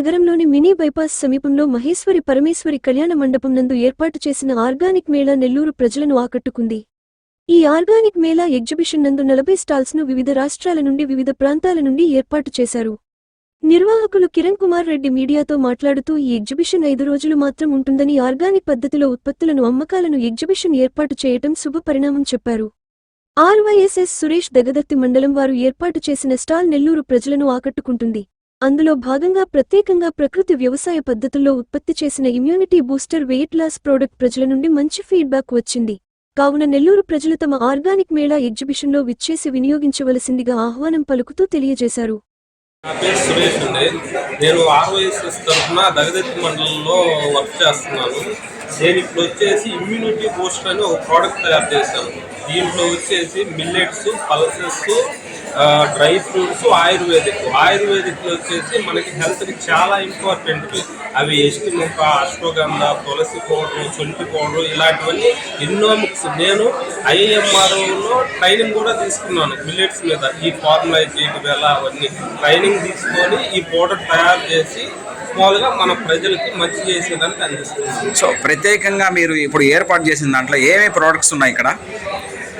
నగరంలోని mini bypass సమీపంలో మహేశ్వరి పరమేశ్వరి కళ్యాణ మండపం నందు ఏర్పాటు చేసిన ఆర్గానిక్ మేళా నెల్లూరు ప్రజలను ఆకట్టుకుంది. ఈ ఆర్గానిక్ మేళా ఎగ్జిబిషన్ నందు నలభై స్టాల్స్ను వివిధ రాష్ట్రాల నుండి వివిధ ప్రాంతాల నుండి ఏర్పాటు చేశారు. నిర్వాహకులు కిరణ్ కుమార్ రెడ్డి మీడియాతో మాట్లాడుతూ ఈ ఎగ్జిబిషన్ ఐదు రోజులు మాత్రం ఉంటుందని ఆర్గానిక్ పద్ధతిలో ఉత్పత్తులను అమ్మకాలను ఎగ్జిబిషన్ ఏర్పాటు చేయటం శుభ పరిణామం చెప్పారు. ఆర్వైఎస్ఎస్ సురేష్ దగదత్తి మండలం వారు ఏర్పాటు చేసిన స్టాల్ నెల్లూరు ప్రజలను ఆకట్టుకుంటుంది. అందులో భాగంగా ప్రత్యేకంగా ప్రకృతి వ్యవసాయ పద్ధతుల్లో ఉత్పత్తి చేసిన immunity booster weight loss product ప్రజల నుండి మంచి ఫీడ్బ్యాక్ వచ్చింది. కావున నెల్లూరు ప్రజలు తమ ఆర్గానిక్ మేళా ఎగ్జిబిషన్లో విచ్చేసి వినియోగించవలసిందిగా ఆహ్వానం పలుకుతూ తెలియజేశారు. నా పేరు సురేష్ అండి. నేను ఆర్వైఎస్ఎస్ తరఫున దగదత్తి మండలంలో వర్క్ చేస్తున్నాను. నేను ఇప్పుడు వచ్చేసి ఇమ్యూనిటీ బూస్టర్ అని ఒక ప్రోడక్ట్ తయారు చేశాను. దీంట్లో వచ్చేసి millets pulses dry fruits ayurvedic. Ayurvedic వచ్చేసి మనకి హెల్త్కి చాలా ఇంపార్టెంట్. అవి ఎస్టి ముక్క అశ్వగంధ తులసి పౌడర్ సొంటి పౌడర్ ఇలాంటివన్నీ ఎన్నో మిక్స్. నేను ఐఎంఆర్ఓలో ట్రైనింగ్ కూడా తీసుకున్నాను మిల్లెట్స్ మీద. ఈ ఫార్ములా చేయడం ఎలా అవన్నీ. ట్రైనింగ్ తీసుకొని ఈ పౌడర్ తయారు చేసి స్మాల్గా మన ప్రజలకి మంచి చేసేదానికి అందిస్తుంది సో ప్రత్యేకంగా మీరు ఇప్పుడు ఏర్పాటు చేసిన దాంట్లో ఏమేమి ప్రోడక్ట్స్ ఉన్నాయి ఇక్కడ?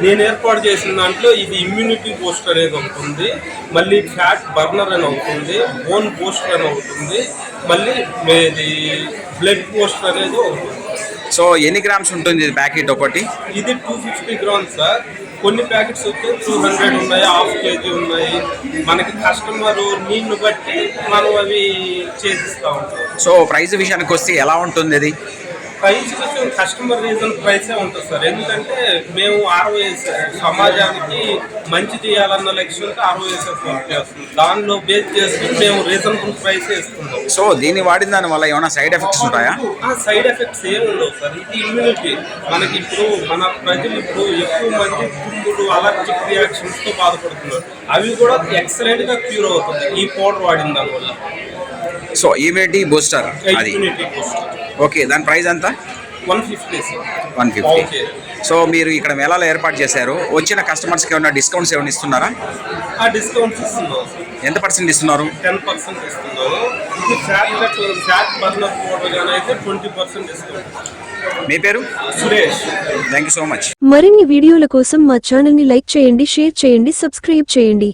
నేను ఏర్పాటు చేసిన దాంట్లో ఇది ఇమ్యూనిటీ బూస్టర్ అనేది ఉంది మళ్ళీ ఫ్యాట్ బర్నర్ అని ఉంది బోన్ బూస్టర్ అని ఉంది మళ్ళీ ఇది బ్లడ్ బూస్టర్ అనేది ఉంది సో ఎన్ని గ్రామ్స్ ఉంటుంది ఇది ప్యాకెట్ ఒకటి? ఇది టూ ఫిఫ్టీ గ్రామ్స్ సార్ కొన్ని ప్యాకెట్స్ వచ్చి టూ హండ్రెడ్ ఉన్నాయి హాఫ్ కేజీ ఉన్నాయి. మనకి కస్టమర్ నీళ్ళు బట్టి మనం అవి చేసిస్తూ ఉంటాం. సో ప్రైస్ విషయానికి వస్తే ఎలా ఉంటుంది ఇది? ప్రైస్ కొంచెం కస్టమర్ రీజన్ ప్రైసే ఉంటుంది సార్. ఎందుకంటే మేము ఆర్ఓఎస్ సమాజానికి మంచి చేయాలన్న లక్ష్యంతో వర్క్ చేస్తుంది దానిలో బేస్ చేసుకుని మేము రీజనబుల్ ప్రైసే ఇస్తున్నాం సో దీన్ని వాడిన దాని వల్ల ఏమైనా సైడ్ ఎఫెక్ట్స్ ఉంటాయా? సైడ్ ఎఫెక్ట్స్ ఏమి ఉండవు సార్. ఇది ఇమ్యూనిటీ మనకి ఇప్పుడు మన ప్రజలు ఇప్పుడు ఎక్కువ మంది తుమ్ములు అలర్జిక్ రియాక్షన్స్తో బాధపడుతున్నారు. అవి కూడా ఎక్సలెంట్గా క్యూర్ అవుతుంది ఈ పౌడర్ వాడిన దానివల్ల సో ఇమ్యూనిటీ బూస్టర్ అది. ఇమ్యూనిటీ ఓకే దాని ప్రైస్ ఎంత? వన్ ఫిఫ్టీ వన్ సో మీరు ఇక్కడ మేళాలో ఏర్పాటు చేశారు వచ్చిన కస్టమర్స్కి ఏమైనా డిస్కౌంట్స్ ఏమైనా ఇస్తున్నారా? ఆ డిస్కౌంట్స్ ఇస్తున్నాం ఎంత పర్సెంట్ ఇస్తున్నారు? Ten percent discount. మీ పేరు? Suresh. Thank you so much. మరిన్ని వీడియోల కోసం మా ఛానల్ని లైక్ చేయండి షేర్ చేయండి సబ్స్క్రైబ్ చేయండి.